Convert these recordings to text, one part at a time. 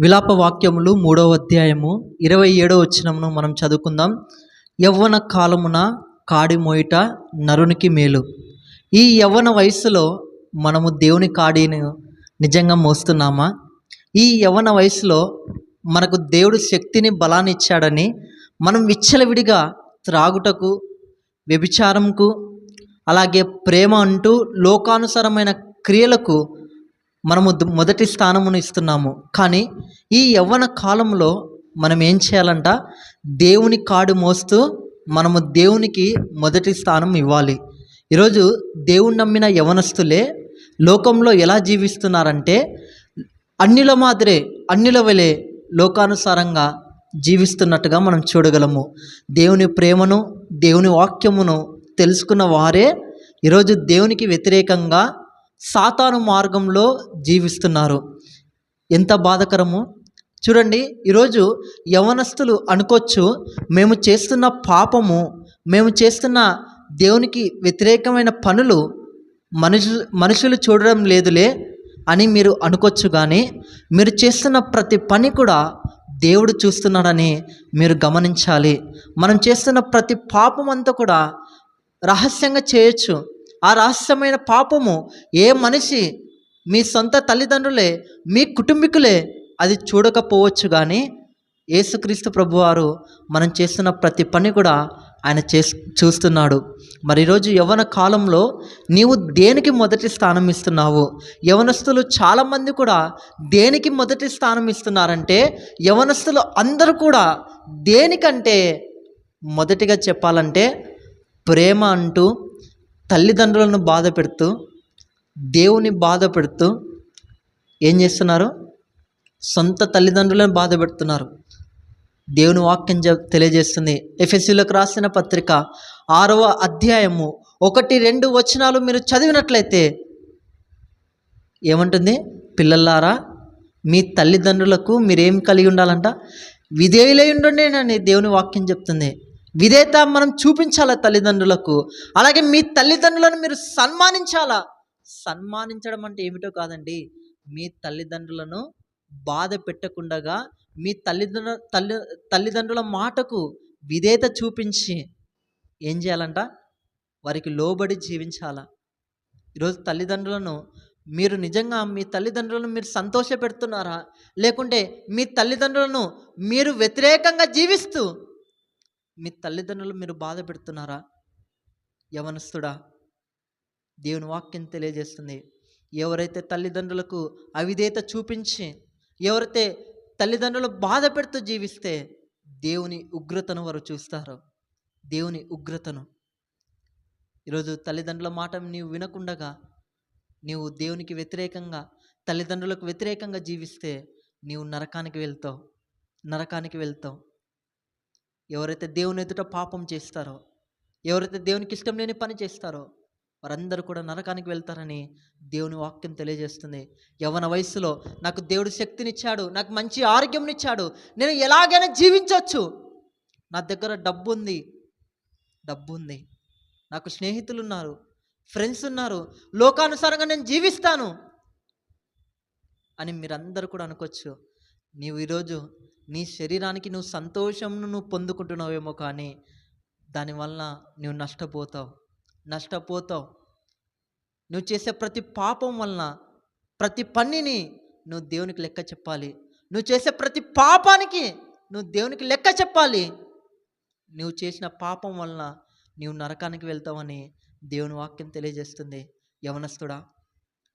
విలాప వాక్యములు మూడవ అధ్యాయము ఇరవై ఏడవ వచ్చినమును మనం చదువుకుందాం. యవ్వన కాలమున కాడి మోయిట నరునికి మేలు. ఈ యవ్వన వయసులో మనము దేవుని కాడిని నిజంగా మోస్తున్నామా? ఈ యవ్వన వయసులో మనకు దేవుడు శక్తిని బలాన్ని ఇచ్చాడని మనం విచ్చలవిడిగా త్రాగుటకు వ్యభిచారంకు అలాగే ప్రేమ అంటూ లోకానుసారమైన క్రియలకు మనము మొదటి స్థానమును ఇస్తున్నాము. కానీ ఈ యవ్వన కాలంలో మనం ఏం చేయాలంట? దేవుని కాడు మోస్తూ మనము దేవునికి మొదటి స్థానం ఇవ్వాలి. ఈరోజు దేవుని నమ్మిన యవనస్తులే లోకంలో ఎలా జీవిస్తున్నారంటే అన్నిల మాదిరే అన్నిల వలె లోకానుసారంగా జీవిస్తున్నట్టుగా మనం చూడగలము. దేవుని ప్రేమను దేవుని వాక్యమును తెలుసుకున్న వారే ఈరోజు దేవునికి వ్యతిరేకంగా సాతాను మార్గంలో జీవిస్తున్నారు. ఎంత బాధకరము? చూడండి ఈరోజు యవనస్తులు అనుకోవచ్చు మేము చేస్తున్న పాపము మేము చేస్తున్న దేవునికి వ్యతిరేకమైన పనులు మనుషులు మనుషులు చూడడం లేదులే అని మీరు అనుకోవచ్చు కానీ మీరు చేస్తున్న ప్రతి పని కూడా దేవుడు చూస్తున్నాడని మీరు గమనించాలి. మనం చేస్తున్న ప్రతి పాపం అంతా కూడా రహస్యంగా చేయొచ్చు. ఆ రహస్యమైన పాపము ఏ మనిషి మీ సొంత తల్లిదండ్రులే మీ కుటుంబీకులే అది చూడకపోవచ్చు కానీ యేసుక్రీస్తు ప్రభువారు మనం చేస్తున్న ప్రతి పని కూడా ఆయన చే చూస్తున్నాడు. మరి ఈరోజు యవన కాలంలో నీవు దేనికి మొదటి స్థానం ఇస్తున్నావు? యవనస్తులు చాలామంది కూడా దేనికి మొదటి స్థానం ఇస్తున్నారంటే యవనస్తులు అందరూ కూడా దేనికంటే మొదటిగా చెప్పాలంటే ప్రేమ అంటూ తల్లిదండ్రులను బాధ పెడుతూ దేవుని బాధ పెడుతూ ఏం చేస్తున్నారు? సొంత తల్లిదండ్రులను బాధ పెడుతున్నారు. దేవుని వాక్యం తెలియజేస్తుంది. ఎఫ్ఎస్సిలోకి రాసిన పత్రిక ఆరవ అధ్యాయము ఒకటి రెండు వచనాలు మీరు చదివినట్లయితే ఏమంటుంది? పిల్లలారా మీ తల్లిదండ్రులకు మీరేం కలిగి ఉండాలంట? విధేయులై ఉండండి అని దేవుని వాక్యం చెప్తుంది. విధేయత మనం చూపించాలా తల్లిదండ్రులకు? అలాగే మీ తల్లిదండ్రులను మీరు సన్మానించాలా? సన్మానించడం అంటే ఏమిటో కాదండి. మీ తల్లిదండ్రులను బాధ పెట్టకుండగా మీ తల్లిదండ్రుల తల్లి తల్లిదండ్రుల మాటకు విధేయత చూపించి ఏం చేయాలంట? వారికి లోబడి జీవించాలా? ఈరోజు తల్లిదండ్రులను మీరు నిజంగా మీ తల్లిదండ్రులను మీరు సంతోష పెడుతున్నారా లేకుంటే మీ తల్లిదండ్రులను మీరు వ్యతిరేకంగా జీవిస్తూ మీ తల్లిదండ్రులు మీరు బాధ పెడుతున్నారా? యవనస్తుడా దేవుని వాక్యం తెలియజేస్తుంది. ఎవరైతే తల్లిదండ్రులకు అవిధేత చూపించి ఎవరైతే తల్లిదండ్రులు బాధ పెడుతూ జీవిస్తే దేవుని ఉగ్రతను వారు చూస్తారు. దేవుని ఉగ్రతను. ఈరోజు తల్లిదండ్రుల మాట నీవు వినకుండగా నీవు దేవునికి వ్యతిరేకంగా తల్లిదండ్రులకు వ్యతిరేకంగా జీవిస్తే నీవు నరకానికి వెళ్తావు. నరకానికి వెళ్తావు. ఎవరైతే దేవుని ఎదుట పాపం చేస్తారో ఎవరైతే దేవునికి ఇష్టం లేని పని చేస్తారో వారందరూ కూడా నరకానికి వెళ్తారని దేవుని వాక్యం తెలియజేస్తుంది. యవన వయసులో నాకు దేవుడు శక్తినిచ్చాడు నాకు మంచి ఆరోగ్యంనిచ్చాడు నేను ఎలాగైనా జీవించవచ్చు నా దగ్గర డబ్బు ఉంది డబ్బు ఉంది నాకు స్నేహితులు ఉన్నారు ఫ్రెండ్స్ ఉన్నారు లోకానుసారంగా నేను జీవిస్తాను అని మీరందరూ కూడా అనుకోవచ్చు. నీవు ఈరోజు నీ శరీరానికి నువ్వు సంతోషంను నువ్వు పొందుకుంటున్నావేమో కానీ దానివల్ల నువ్వు నష్టపోతావు. నష్టపోతావు. నువ్వు చేసే ప్రతి పాపం వలన ప్రతి పనిని నువ్వు దేవునికి లెక్క చెప్పాలి. నువ్వు చేసే ప్రతి పాపానికి నువ్వు దేవునికి లెక్క చెప్పాలి. నువ్వు చేసిన పాపం వలన నీవు నరకానికి వెళ్తావని దేవుని వాక్యం తెలియజేస్తుంది. యవనస్తుడా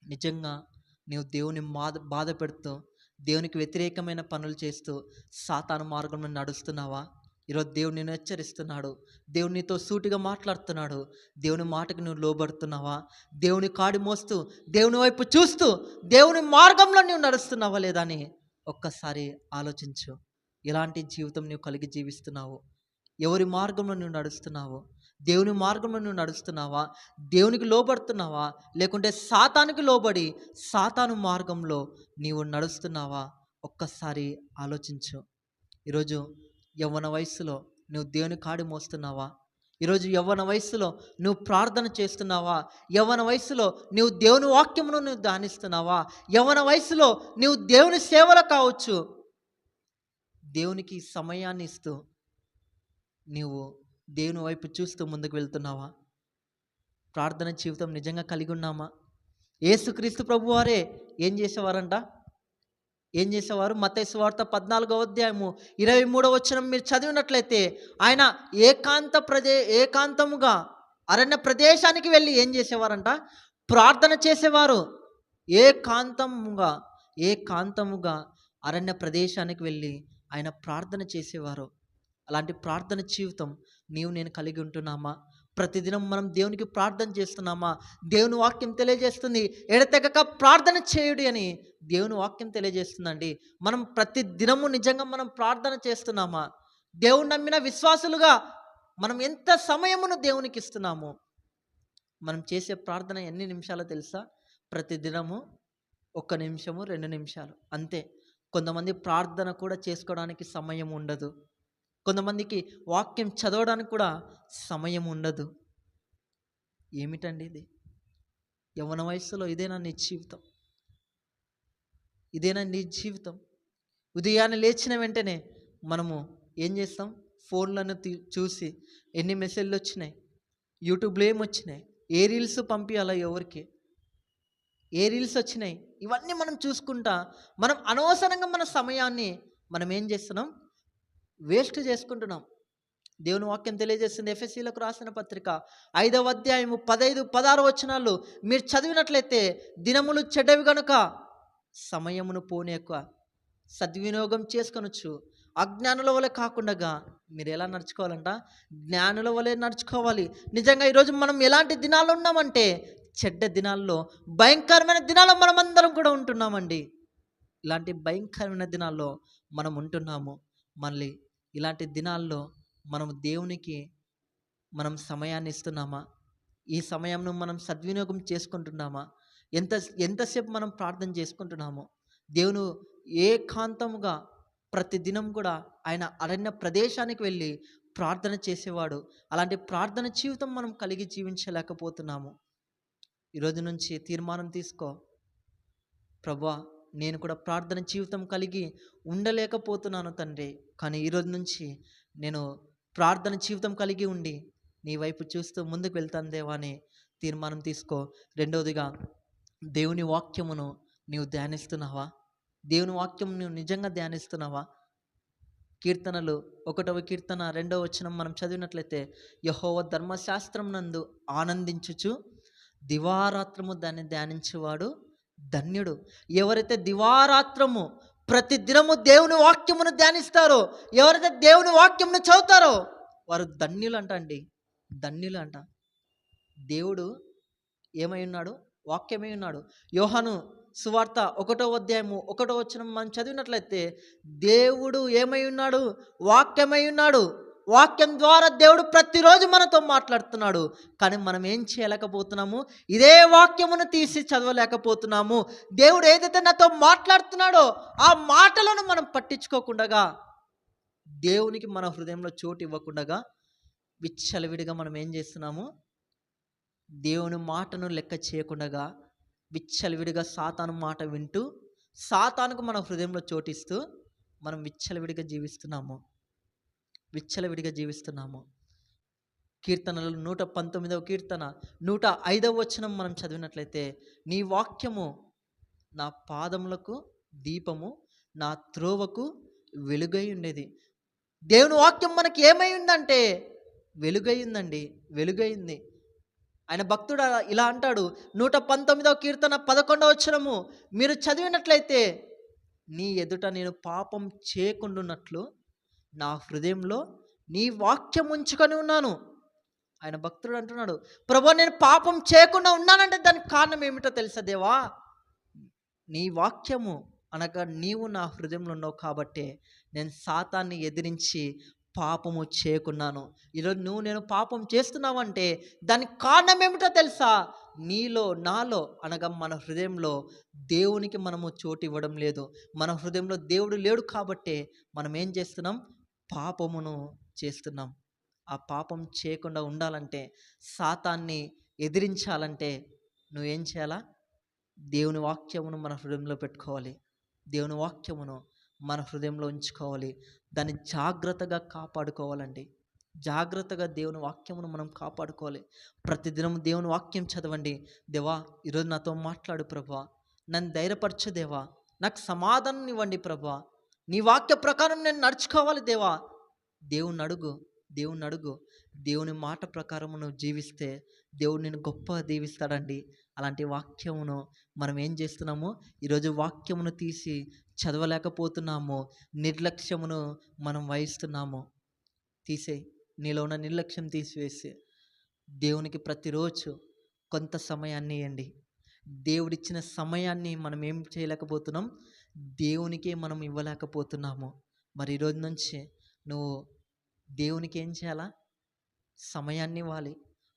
నిజంగా నీవు దేవుని బాధ బాధ పెడుతూ దేవునికి వ్యతిరేకమైన పనులు చేస్తూ సాతాను మార్గంలో నడుస్తున్నావా? ఈరోజు దేవుడు నిన్ను హెచ్చరిస్తున్నాడు. దేవుడు నీతో సూటిగా మాట్లాడుతున్నాడు. దేవుని మాటకు నువ్వు లోబడుతున్నావా? దేవుని కాడి మోస్తూ దేవుని వైపు చూస్తూ దేవుని మార్గంలో నువ్వు నడుస్తున్నావా లేదా అని ఒక్కసారి ఆలోచించు. ఎలాంటి జీవితం నువ్వు కలిగి జీవిస్తున్నావు. ఎవరి మార్గంలో నువ్వు నడుస్తున్నావు? దేవుని మార్గంలో నువ్వు నడుస్తున్నావా? దేవునికి లోబడుతున్నావా? లేకుంటే సాతానికి లోబడి సాతాను మార్గంలో నీవు నడుస్తున్నావా? ఒక్కసారి ఆలోచించు. ఈరోజు యవ్వన వయస్సులో నువ్వు దేవుని కాడి మోస్తున్నావా? ఈరోజు యవ్వన వయస్సులో నువ్వు ప్రార్థన చేస్తున్నావా? యవ్వన వయస్సులో నువ్వు దేవుని వాక్యమును నువ్వు ధ్యానిస్తున్నావా? యవ్వన వయస్సులో నువ్వు దేవుని సేవలు కావచ్చు. దేవునికి సమయాన్ని ఇస్తూ నీవు దేవుని వైపు చూస్తూ ముందుకు వెళ్తున్నావా? ప్రార్థన జీవితం నిజంగా కలిగి ఉన్నామా? ఏసుక్రీస్తు ప్రభు వారే ఏం చేసేవారంట? ఏం చేసేవారు? మతేసు వార్త పద్నాలుగో అధ్యాయము ఇరవై మూడో వచ్చిన మీరు చదివినట్లయితే ఆయన ఏకాంత ప్రదే ఏకాంతముగా అరణ్య ప్రదేశానికి వెళ్ళి ఏం చేసేవారంట? ప్రార్థన చేసేవారు. ఏకాంతముగా ఏకాంతముగా అరణ్య ప్రదేశానికి వెళ్ళి ఆయన ప్రార్థన చేసేవారు. అలాంటి ప్రార్థన జీవితం నీవు నేను కలిగి ఉంటున్నామా? ప్రతిదినం మనం దేవునికి ప్రార్థన చేస్తున్నామా? దేవుని వాక్యం తెలియజేస్తుంది. ఎడతెగక ప్రార్థన చేయుడి అని దేవుని వాక్యం తెలియజేస్తుందండి. మనం ప్రతి దినము నిజంగా మనం ప్రార్థన చేస్తున్నామా? దేవుని నమ్మిన విశ్వాసులుగా మనం ఎంత సమయమును దేవునికి ఇస్తున్నాము? మనం చేసే ప్రార్థన ఎన్ని నిమిషాలు తెలుసా? ప్రతి దినము ఒక్క నిమిషము రెండు నిమిషాలు. అంతే. కొంతమంది ప్రార్థన కూడా చేసుకోవడానికి సమయం ఉండదు. కొంతమందికి వాక్యం చదవడానికి కూడా సమయం ఉండదు. ఏమిటండి ఇది? యవన వయసులో ఇదేనా నీ జీవితం? ఇదేనా నీ జీవితం? ఉదయాన్నే లేచిన వెంటనే మనము ఏం చేస్తాం? ఫోన్లను చూసి ఎన్ని మెసేజ్లు వచ్చినాయి? యూట్యూబ్లో ఏం వచ్చినాయి? ఏ రీల్స్ పంపించాలా ఎవరికి? ఏ రీల్స్ వచ్చినాయి? ఇవన్నీ మనం చూసుకుంటా మనం అనవసరంగా మన సమయాన్ని మనం ఏం చేస్తున్నాం? వేస్ట్ చేసుకుంటున్నాం. దేవుని వాక్యం తెలియజేస్తుంది ఎఫ్ఎస్సీలకు రాసిన పత్రిక ఐదవ అధ్యాయము పదైదు పదహారు వచనాలు మీరు చదివినట్లయితే దినములు చెడ్డవి గనుక సమయమును పోనేక సద్వినియోగం చేసుకొనొచ్చు అజ్ఞానుల వలె కాకుండా మీరు ఎలా నడుచుకోవాలంట? జ్ఞానుల వలె నడుచుకోవాలి. నిజంగా ఈరోజు మనం ఎలాంటి దినాలు ఉన్నామంటే చెడ్డ దినాల్లో భయంకరమైన దినాల్లో మనం అందరం కూడా ఉంటున్నామండి. ఇలాంటి భయంకరమైన దినాల్లో మనం ఉంటున్నాము. మళ్ళీ ఇలాంటి దినాల్లో మనం దేవునికి మనం సమయాన్ని ఇస్తున్నామా? ఈ సమయంను మనం సద్వినియోగం చేసుకుంటున్నామా? ఎంత ఎంతసేపు మనం ప్రార్థన చేసుకుంటున్నామో? దేవుడు ఏకాంతముగా ప్రతిదినం కూడా ఆయన అరణ్య ప్రదేశానికి వెళ్ళి ప్రార్థన చేసేవాడు. అలాంటి ప్రార్థన జీవితం మనం కలిగి జీవించలేకపోతున్నాము. ఈరోజు నుంచి తీర్మానం తీసుకో. ప్రభా నేను కూడా ప్రార్థన జీవితం కలిగి ఉండలేకపోతున్నాను తండ్రి. కానీ ఈరోజు నుంచి నేను ప్రార్థన జీవితం కలిగి ఉండి నీ వైపు చూస్తూ ముందుకు వెళ్తాను దేవా అని తీర్మానం తీసుకో. రెండవదిగా దేవుని వాక్యమును నీవు ధ్యానిస్తున్నావా? దేవుని వాక్యం నువ్వు నిజంగా ధ్యానిస్తున్నావా? కీర్తనలు ఒకటవ కీర్తన రెండవ వచనం మనం చదివినట్లయితే యహోవ ధర్మశాస్త్రం నందు ఆనందించుచు దివారాత్రము దాన్ని ధ్యానించేవాడు ధన్యుడు. ఎవరైతే దివారాత్రము ప్రతి దినము దేవుని వాక్యమును ధ్యానిస్తారో. ఎవరైతే దేవుని వాక్యమును చదువుతారో వారు ధన్యులు అంట అండి ధన్యులు అంట దేవుడు ఏమై ఉన్నాడు? వాక్యమై ఉన్నాడు. యోహాను సువార్త ఒకటో అధ్యాయము ఒకటో వచ్చిన మనం చదివినట్లయితే దేవుడు ఏమై ఉన్నాడు? వాక్యమై ఉన్నాడు. వాక్యం ద్వారా దేవుడు ప్రతిరోజు మనతో మాట్లాడుతున్నాడు. కానీ మనం ఏం చేయలేకపోతున్నాము? ఇదే వాక్యమును తీసి చదవలేకపోతున్నాము. దేవుడు ఏదైతే నాతో మాట్లాడుతున్నాడో ఆ మాటలను మనం పట్టించుకోకుండా దేవునికి మన హృదయంలో చోటు ఇవ్వకుండా విచ్చలవిడిగా మనం ఏం చేస్తున్నాము? దేవుని మాటను లెక్క చేయకుండా విచ్చలవిడిగా సాతాను మాట వింటూ సాతానుకు మన హృదయంలో చోటిస్తూ మనం విచ్చలవిడిగా జీవిస్తున్నాము. విచ్చలవిడిగా జీవిస్తున్నాము. కీర్తనలు నూట పంతొమ్మిదవ కీర్తన నూట ఐదవ వచనం మనం చదివినట్లయితే నీ వాక్యము నా పాదములకు దీపము నా త్రోవకు వెలుగై ఉండేది. దేవుని వాక్యం మనకి ఏమై ఉందంటే వెలుగై ఉందండి వెలుగైంది ఆయన భక్తుడు అలా- ఇలా అంటాడు నూట పంతొమ్మిదవ కీర్తన పదకొండవ వచనము మీరు చదివినట్లయితే నీ ఎదుట నేను పాపం చేయకుండాన్నట్లు నా హృదయంలో నీ వాక్యం ఉంచుకొని ఉన్నాను. ఆయన భక్తుడు అంటున్నాడు ప్రభు నేను పాపం చేయకుండా ఉన్నానంటే దానికి కారణం ఏమిటో తెలుసా దేవా? నీ వాక్యము అనగా నీవు నా హృదయంలో ఉన్నావు కాబట్టే నేను సాతాన్ని ఎదిరించి పాపము చేయకున్నాను ఈరోజు నువ్వు నేను పాపం చేస్తున్నావంటే దానికి కారణం ఏమిటో తెలుసా? నీలో నాలో అనగా మన హృదయంలో దేవునికి మనము చోటు ఇవ్వడం లేదు. మన హృదయంలో దేవుడు లేడు కాబట్టే మనం ఏం చేస్తున్నాం? పాపమును చేస్తున్నాం. ఆ పాపం చేయకుండా ఉండాలంటే సాతాన్ని ఎదిరించాలంటే నువ్వేం చేయాలా? దేవుని వాక్యమును మన హృదయంలో పెట్టుకోవాలి. దేవుని వాక్యమును మన హృదయంలో ఉంచుకోవాలి. దాన్ని జాగ్రత్తగా కాపాడుకోవాలండి. జాగ్రత్తగా దేవుని వాక్యమును మనం కాపాడుకోవాలి. ప్రతిదినం దేవుని వాక్యం చదవండి. దేవా ఈరోజు నాతో మాట్లాడు ప్రభా. నన్ను ధైర్యపరచు దేవా. నాకు సమాధానం ఇవ్వండి ప్రభా. నీ వాక్య ప్రకారం నేను నడుచుకోవాలి దేవా. దేవుని అడుగు దేవుని అడుగు. దేవుని మాట ప్రకారం నువ్వు జీవిస్తే దేవుడు నేను గొప్ప దీవిస్తాడండి. అలాంటి వాక్యమును మనం ఏం చేస్తున్నాము? ఈరోజు వాక్యమును తీసి చదవలేకపోతున్నాము. నిర్లక్ష్యమును మనం వహిస్తున్నాము. తీసే నీలో ఉన్న నిర్లక్ష్యం తీసివేసి దేవునికి ప్రతిరోజు కొంత సమయాన్ని ఇవ్వండి దేవుడిచ్చిన సమయాన్ని మనం ఏం చేయలేకపోతున్నాం? దేవునికే మనం ఇవ్వలేకపోతున్నాము. మరి ఈరోజు నుంచి నువ్వు దేవునికి ఏం చేయాలా? సమయాన్ని ఇవ్వాలి.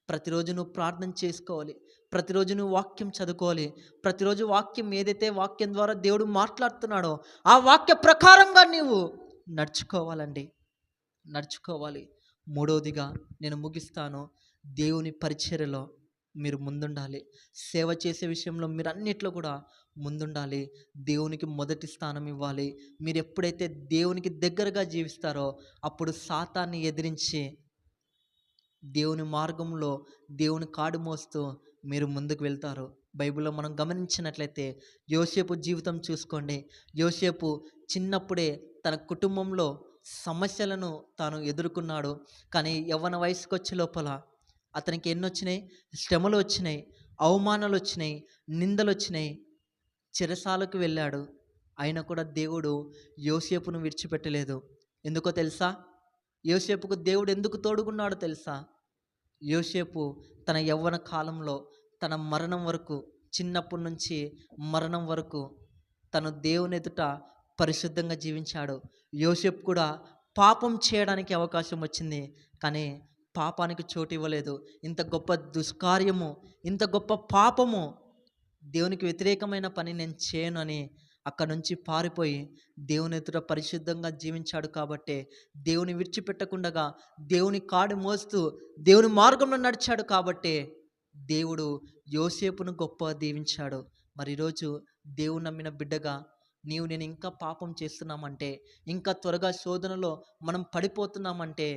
ప్రతిరోజు నువ్వు ప్రార్థన చేసుకోవాలి. ప్రతిరోజు నువ్వు వాక్యం చదువుకోవాలి. ప్రతిరోజు వాక్యం ఏదైతే వాక్యం ద్వారా దేవుడు మాట్లాడుతున్నాడో ఆ వాక్య ప్రకారంగా నీవు నడుచుకోవాలండి. నడుచుకోవాలి. మూడవదిగా నేను ముగిస్తాను. దేవుని పరిచర్యలో మీరు ముందుండాలి. సేవ చేసే విషయంలో మీరు అన్నిట్లో కూడా ముందుండాలి. దేవునికి మొదటి స్థానం ఇవ్వాలి. మీరు ఎప్పుడైతే దేవునికి దగ్గరగా జీవిస్తారో అప్పుడు సాతాన్ని ఎదిరించి దేవుని మార్గంలో దేవుని కాడు మోస్తూ మీరు ముందుకు వెళ్తారు. బైబిల్లో మనం గమనించినట్లయితే యోసేపు జీవితం చూసుకోండి. యోసేపు చిన్నప్పుడే తన కుటుంబంలో సమస్యలను తాను ఎదుర్కొన్నాడు. కానీ యవ్వన వయసుకు వచ్చే లోపల అతనికి ఎన్ని వచ్చినాయి శ్రమలు వచ్చినాయి అవమానాలు వచ్చినాయి నిందలు వచ్చినాయి చెరసాలకు వెళ్ళాడు. అయినా కూడా దేవుడు యోసేపును విడిచిపెట్టలేదు. ఎందుకో తెలుసా? యోసేపుకు దేవుడు ఎందుకు తోడుకున్నాడో తెలుసా? యోసేపు తన యవ్వన కాలంలో తన మరణం వరకు చిన్నప్పటి నుంచి మరణం వరకు తను దేవుని ఎదుట పరిశుద్ధంగా జీవించాడు. యోసేపు కూడా పాపం చేయడానికి అవకాశం వచ్చింది. కానీ పాపానికి చోటు ఇవ్వలేదు ఇంత గొప్ప దుష్కార్యము ఇంత గొప్ప పాపము దేవునికి వ్యతిరేకమైన పని నేను చేయను అని అక్కడ నుంచి పారిపోయి దేవుని ఎదుట పరిశుద్ధంగా జీవించాడు కాబట్టి దేవుని విడిచిపెట్టకుండగా దేవుని కాడు మోస్తూ దేవుని మార్గంలో నడిచాడు కాబట్టి దేవుడు యోసేపును గొప్ప దీవించాడు. మరి ఈరోజు దేవుని నమ్మిన బిడ్డగా నీవు నేను ఇంకా పాపం చేస్తున్నామంటే ఇంకా త్వరగా శోధనలో మనం పడిపోతున్నామంటే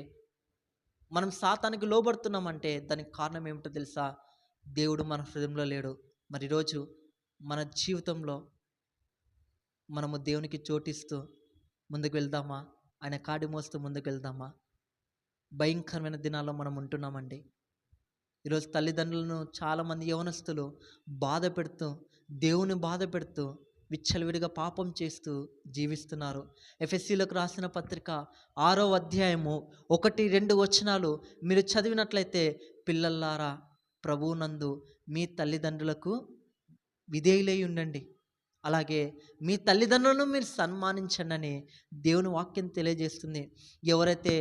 మనం సాతానికి లోబడుతున్నామంటే దానికి కారణం ఏమిటో తెలుసా? దేవుడు మన హృదయంలో లేడు. మరి ఈరోజు మన జీవితంలో మనము దేవునికి చోటిస్తూ ముందుకు వెళ్దామా? ఆయన కాడి మోస్తూ ముందుకు వెళ్దామా? భయంకరమైన దినాల్లో మనం ఉంటున్నామండి. ఈరోజు తల్లిదండ్రులను చాలామంది యవనస్తులు బాధ పెడుతూ దేవుని బాధ పెడుతూ విచ్చలవిడిగా పాపం చేస్తూ జీవిస్తున్నారు. ఎఫ్ఎస్సీలకు రాసిన పత్రిక ఆరో అధ్యాయము ఒకటి రెండు వచనాలు మీరు చదివినట్లయితే పిల్లల్లారా ప్రభువునందు మీ తల్లిదండ్రులకు విధేయులై ఉండండి. అలాగే మీ తల్లిదండ్రులను మీరు సన్మానించండి అని దేవుని వాక్యం తెలియజేస్తుంది. ఎవరైతే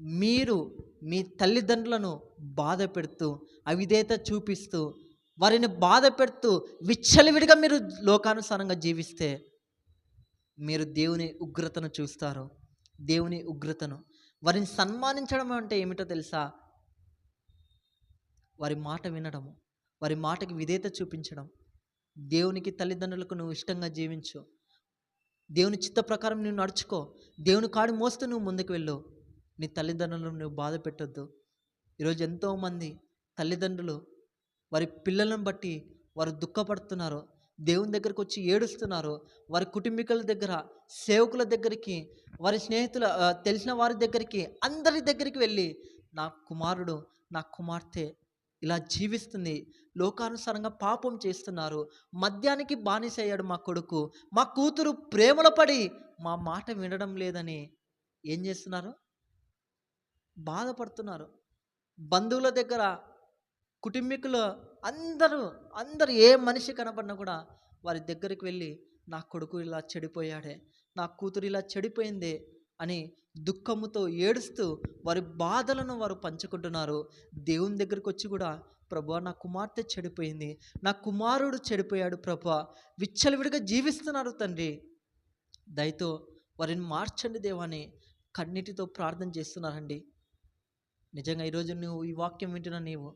మీరు మీ తల్లిదండ్రులను బాధ పెడుతూ అవిధేత చూపిస్తూ వారిని బాధ పెడుతూ విచ్చలవిడిగా మీరు లోకానుసారంగా జీవిస్తే మీరు దేవుని ఉగ్రతను చూస్తారు. దేవుని ఉగ్రతను. వారిని సన్మానించడం అంటే ఏమిటో తెలుసా? వారి మాట వినడము వారి మాటకి విధేయత చూపించడం. దేవునికి తల్లిదండ్రులకు నువ్వు ఇష్టంగా జీవించు. దేవుని చిత్త ప్రకారం నువ్వు నడుచుకో. దేవుని కాడు మోస్తూ నువ్వు ముందుకు వెళ్ళు. నీ తల్లిదండ్రులను నువ్వు బాధ పెట్టొద్దు. ఈరోజు ఎంతోమంది తల్లిదండ్రులు వారి పిల్లలను బట్టి వారు దుఃఖపడుతున్నారు. దేవుని దగ్గరకు వచ్చి ఏడుస్తున్నారు. వారి కుటుంబీకుల దగ్గర సేవకుల దగ్గరికి వారి స్నేహితుల తెలిసిన వారి దగ్గరికి అందరి దగ్గరికి వెళ్ళి నా కుమారుడు నా కుమార్తె ఇలా జీవిస్తుంది. లోకానుసారంగా పాపం చేస్తున్నారు. మద్యానికి బానిస అయ్యాడు మా కొడుకు. మా కూతురు ప్రేమలో పడి మా మాట వినడం లేదని ఏం చేస్తున్నారు? బాధపడుతున్నారు. బంధువుల దగ్గర కుటుంబీకులు అందరూ అందరు ఏ మనిషి కనపడినా కూడా వారి దగ్గరికి వెళ్ళి నా కొడుకు ఇలా చెడిపోయాడే నా కూతురు ఇలా చెడిపోయిందే అని దుఃఖముతో ఏడుస్తూ వారి బాధలను వారు పంచుకుంటున్నారు. దేవుని దగ్గరికి వచ్చి కూడా ప్రభా నా కుమార్తె చెడిపోయింది నా కుమారుడు చెడిపోయాడు ప్రభా విచ్చలవిడిగా జీవిస్తున్నారు తండ్రి. దయతో వారిని మార్చండి దేవాని కన్నీటితో ప్రార్థన చేస్తున్నారండి. నిజంగా ఈరోజు నువ్వు ఈ వాక్యం వింటున్న నీవు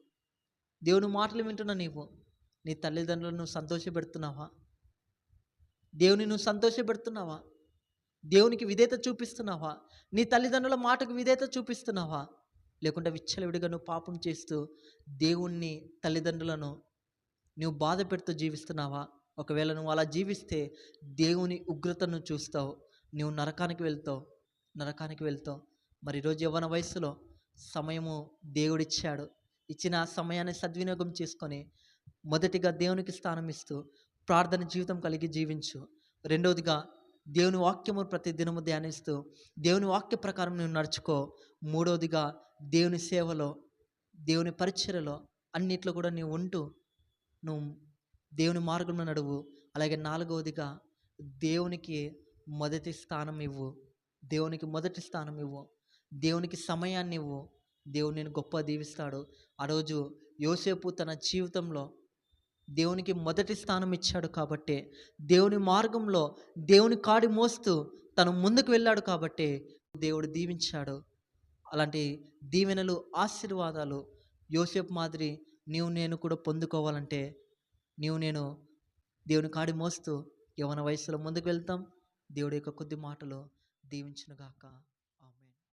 దేవుని మాటలు వింటున్న నీవు. నీ తల్లిదండ్రులను సంతోషపెడుతున్నావా? దేవుని నువ్వు సంతోషపెడుతున్నావా? దేవునికి విధేత చూపిస్తున్నావా? నీ తల్లిదండ్రుల మాటకు విధేత చూపిస్తున్నావా? లేకుంటే విచ్చలవిడిగా నువ్వు పాపం చేస్తూ దేవుణ్ణి తల్లిదండ్రులను నువ్వు బాధ పెడుతూ జీవిస్తున్నావా? ఒకవేళ నువ్వు అలా జీవిస్తే దేవుని ఉగ్రతను చూస్తావు. నువ్వు నరకానికి వెళ్తావు. నరకానికి వెళ్తావు. మరి ఈరోజు యవ్వన వయసులో సమయము దేవుడిచ్చాడు. ఇచ్చిన సమయాన్ని సద్వినియోగం చేసుకొని మొదటిగా దేవునికి స్థానం ఇస్తూ ప్రార్థన జీవితం కలిగి జీవించు. రెండవదిగా దేవుని వాక్యము ప్రతి దినము ధ్యానిస్తూ దేవుని వాక్య ప్రకారం నువ్వు నడుచుకో. మూడవదిగా దేవుని సేవలో దేవుని పరిచర్యలో అన్నిట్లో కూడా నీవు ఉంటూ నువ్వు దేవుని మార్గంలో నడువు. అలాగే నాలుగవదిగా దేవునికి మొదటి స్థానం ఇవ్వు. దేవునికి మొదటి స్థానం ఇవ్వు. దేవునికి సమయాన్ని ఇవ్వు. దేవుడు నేను గొప్ప దీవిస్తాడు. ఆ రోజు యోసేపు తన జీవితంలో దేవునికి మొదటి స్థానం ఇచ్చాడు కాబట్టి దేవుని మార్గంలో దేవుని కాడి మోస్తూ తను ముందుకు వెళ్ళాడు కాబట్టి దేవుడు దీవించాడు. అలాంటి దీవెనలు ఆశీర్వాదాలు యోసేపు మాదిరి నీవు నేను కూడా పొందుకోవాలంటే నీవు నేను దేవుని కాడి మోస్తూ యవన వయసులో ముందుకు వెళ్తాం. దేవుడి యొక్క కొద్ది మాటలు దీవించునుగాక.